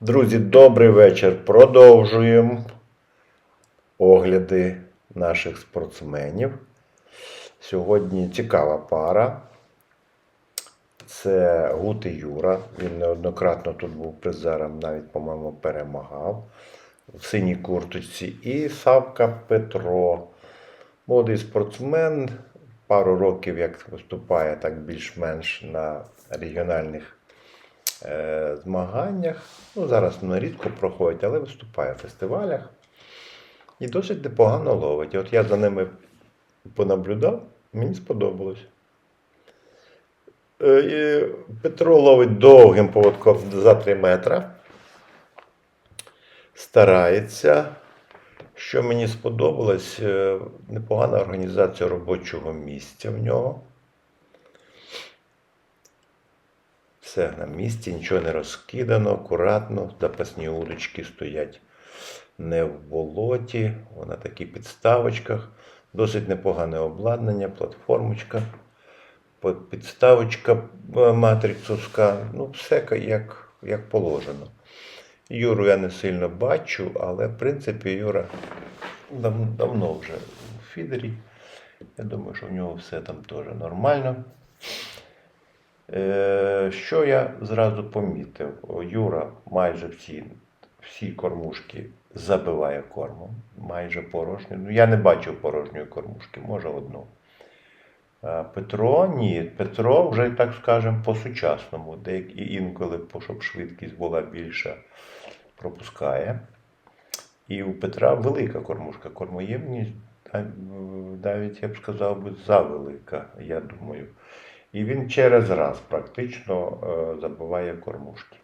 Друзі, добрий вечір. Продовжуємо огляди наших спортсменів. Сьогодні цікава пара. Це Гути Юра. Він неоднократно тут був призером, навіть, по-моєму, перемагав в синій курточці. І Савка Петро. Молодий спортсмен, пару років як виступає так більш-менш на регіональних змаганнях. Ну, зараз воно рідко проходить, але виступає в фестивалях. І досить непогано ловить. І от я за ними понаблюдав, мені сподобалось. Е, Петро ловить довгим поводком за 3 метра. Старається. Що мені сподобалось, е, непогана організація робочого місця в нього. Все на місці, нічого не розкидано, акуратно, запасні удочки стоять не в болоті, вона такі підставочках. Досить непогане обладнання, платформочка, підставочка е, матрицовська. Ну, все як, як положено. Юру я не сильно бачу, але в принципі Юра дав- давно вже у фідері. Я думаю, що в нього все там теж нормально. Е, що я зразу помітив? Юра майже всі, всі кормушки забиває кормом, майже порожню. Ну, я не бачив порожньої кормушки, може одну. Петро ні. Петро вже, так скажемо, по-сучасному, деякі інколи, щоб швидкість була більша, пропускає. І у Петра велика кормушка, кормоємність навіть я б сказав завелика, я думаю. І він через раз практично е, забиває кормушки.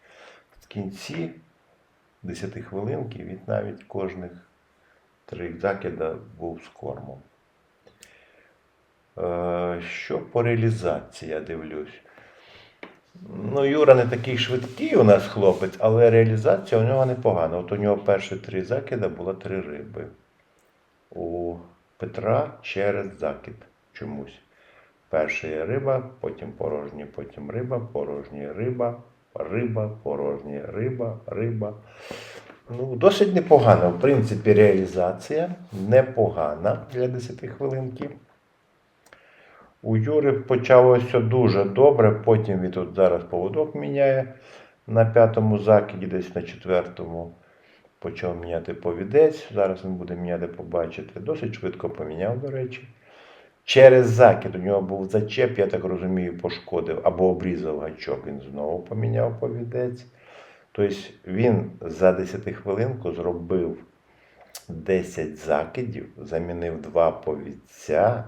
В кінці 10 хвилинки він навіть кожних три закида був з кормом. Е, що по реалізації я дивлюсь? Ну, Юра не такий швидкий у нас хлопець, але реалізація у нього непогана. От у нього перші три закида було три риби. У Петра через закид чомусь. Перша риба, потім порожні, потім риба, порожні риба, риба, порожні риба, риба. Ну, досить непогана, в принципі, реалізація. Непогана для 10 хвилинки. У Юри почалося дуже добре, потім він тут зараз поводок міняє на п'ятому закиді, десь на четвертому почав міняти повідець. Зараз він буде міняти, побачите. Досить швидко поміняв, до речі. Через закид у нього був зачеп, я так розумію, пошкодив або обрізав гачок, він знову поміняв повідець. Тобто він за 10 хвилинку зробив 10 закидів, замінив 2 повідця,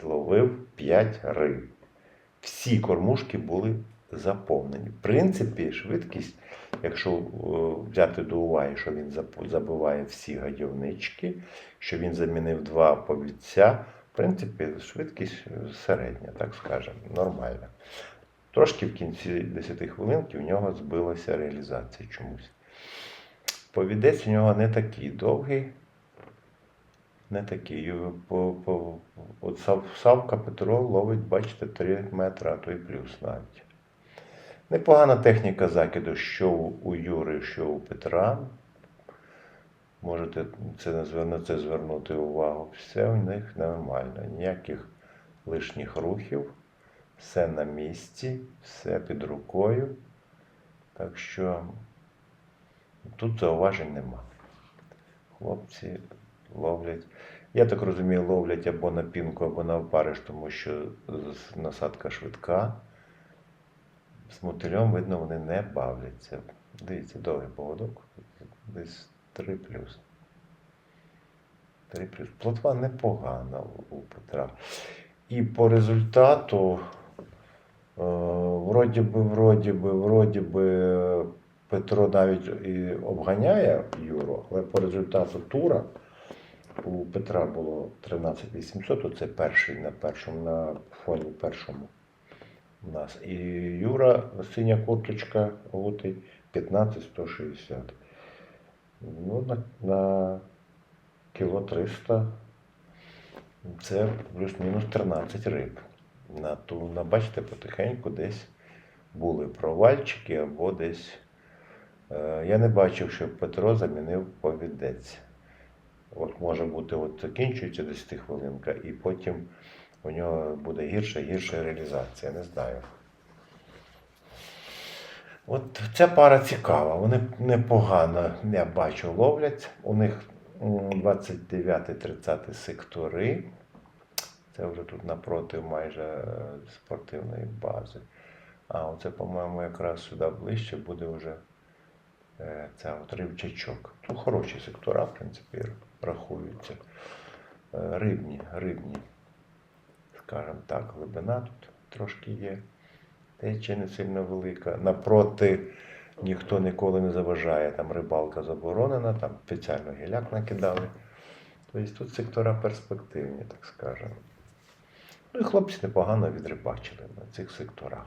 зловив 5 риб. Всі кормушки були заповнені. В принципі, швидкість, якщо е, взяти до уваги, що він забиває всі гадівнички, що він замінив 2 повідця, принципі, швидкість середня, так скажемо, нормальна. Трошки в кінці 10 хвилинки у нього збилася реалізація чомусь. Повідець у нього не такий довгий. Не такий. От Сав- Савка Петро ловить, бачите, 3 метри, а то й плюс навіть. Непогана техніка закиду, що у Юри, що у Петра. Можете це на це звернути увагу. Все у них нормально. Ніяких лишніх рухів. Все на місці, все під рукою. Так що тут зауважень нема. Хлопці ловлять. Я так розумію, ловлять або на пінку, або на опариш, тому що насадка швидка. З мотилем, видно, вони не бавляться. Дивіться, довгий поводок. Десь 3 плюс. 3 плюс. Плотва непогана у- Петра. І по результату, е, вроді би, вроді би, вроді би, Петро навіть і обганяє Юру, але по результату тура у Петра було 13 800, оце перший на першому, на фоні першому у нас. І Юра, синя курточка, гутий, 15 160. Ну, на, на кіло 300 це плюс-мінус 13 риб. На ту, на, бачите, потихеньку десь були провальчики або десь Е, Я не бачив, щоб Петро замінив повідець. От може бути, от закінчується 10 хвилинка, і потім у нього буде гірша гірша реалізація. Не знаю. От ця пара цікава. Вони непогано, я бачу, ловлять. У них 29-30 сектори. Це вже тут напроти майже е, спортивної бази. А оце, по-моєму, якраз сюди ближче буде вже е, ця от рибчачок. Тут хороші сектора, в принципі, рахуються. Е, Рибні, рибні. Скажімо так, глибина тут трошки є. Течія не сильно велика. Напроти ніхто ніколи не заважає. Там рибалка заборонена, там спеціально гіляк накидали. Тобто тут сектора перспективні, так скажемо. Ну і хлопці непогано відрибачили на цих секторах.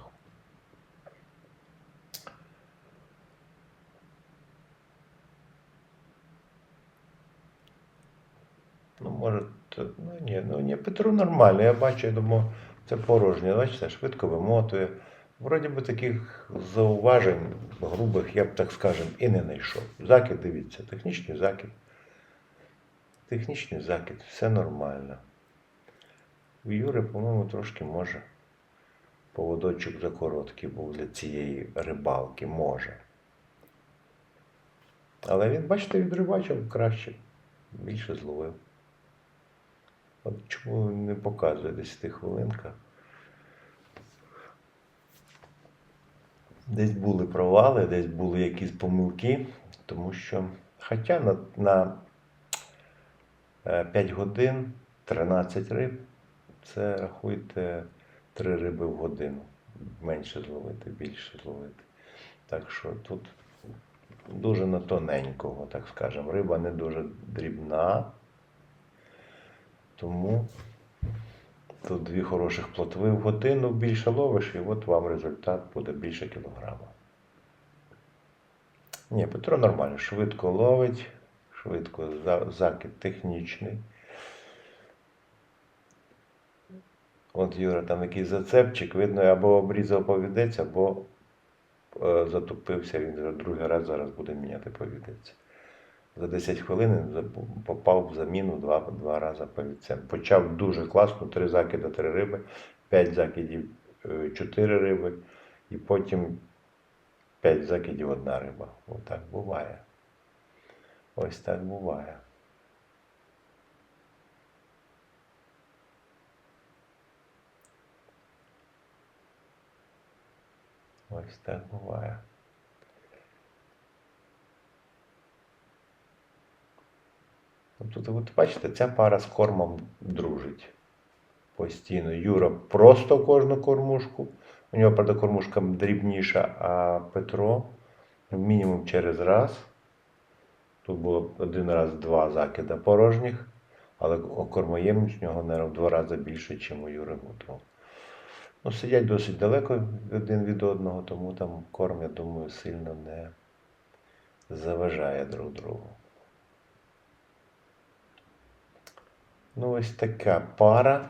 Ну, може, то- ну ні, ну ні, Петру нормально, я бачу, я думаю, це порожнє, бачите, швидко вимотує. Вроді би таких зауважень грубих, я б так скажем, і не знайшов. Закид, дивіться, технічний закид. Технічний закид, все нормально. У Юри, по-моєму, трошки може поводочок закороткий був для цієї рибалки, може. Але він, бачите, відрибачив краще, більше зловив. От чому не показує 10 хвилинка. Десь були провали, десь були якісь помилки, тому що, хоча на, на е, 5 годин 13 риб, це рахуйте 3 риби в годину. Менше зловити, більше зловити. Так що тут дуже на тоненького, так скажемо. Риба не дуже дрібна. Тому тут дві хороших плотви в годину більше ловиш, і от вам результат буде більше кілограма. Ні, Петро нормально, швидко ловить, швидко закид технічний. От Юра, там якийсь зацепчик, видно, або обрізав повідець, або е, затупився, він вже другий раз зараз буде міняти повідець. За 10 хвилин попав в заміну два, два рази повідцем. Почав дуже класно, три закиди, три риби, п'ять закидів, е, чотири риби, і потім п'ять закидів, одна риба. Отак буває. Ось так буває. Ось так буває. Тобто, от бачите, ця пара з кормом дружить постійно. Юра просто кожну кормушку. У нього, правда, кормушка дрібніша, а Петро мінімум через раз. Тут було один раз два закида порожніх, але кормоємність у нього, мабуть, в два рази більше, ніж у Юри Мудрого. Ну, сидять досить далеко один від одного, тому там корм, я думаю, сильно не заважає друг другу. Ну, ось така пара.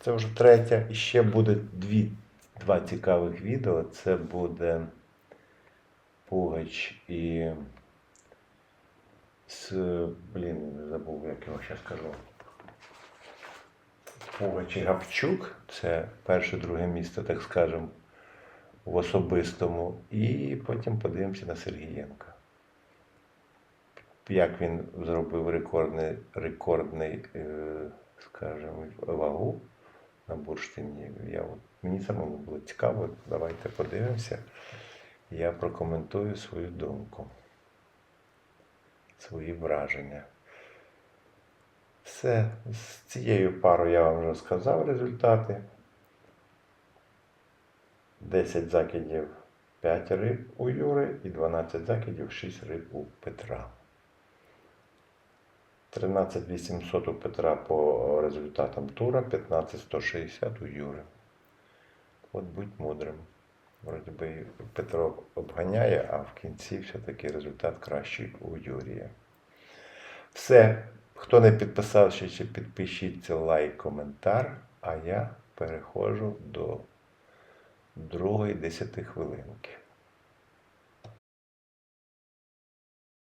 Це вже третя. І ще буде дві, два цікавих відео. Це буде Пугач і. З, блін, забув, як його зараз скажу. Пугач і Гавчук. Це перше, друге місце, так скажемо, в особистому. І потім подивимося на Сергієнка. Як він зробив рекордний, рекордний е, скажімо, вагу на бурштині. Я, мені самому було цікаво. Давайте подивимося. Я прокоментую свою думку, свої враження. Все, з цією парою я вам вже сказав результати. 10 закидів 5 риб у Юри і 12 закидів 6 риб у Петра. 13 800 у Петра по результатам тура, 15 160 у Юри. От будь мудрим. Вроді би Петро обганяє, а в кінці все-таки результат кращий у Юрія. Все. Хто не підписався, ще підпишіться лайк, коментар, а я переходжу до другої 10 хвилинки.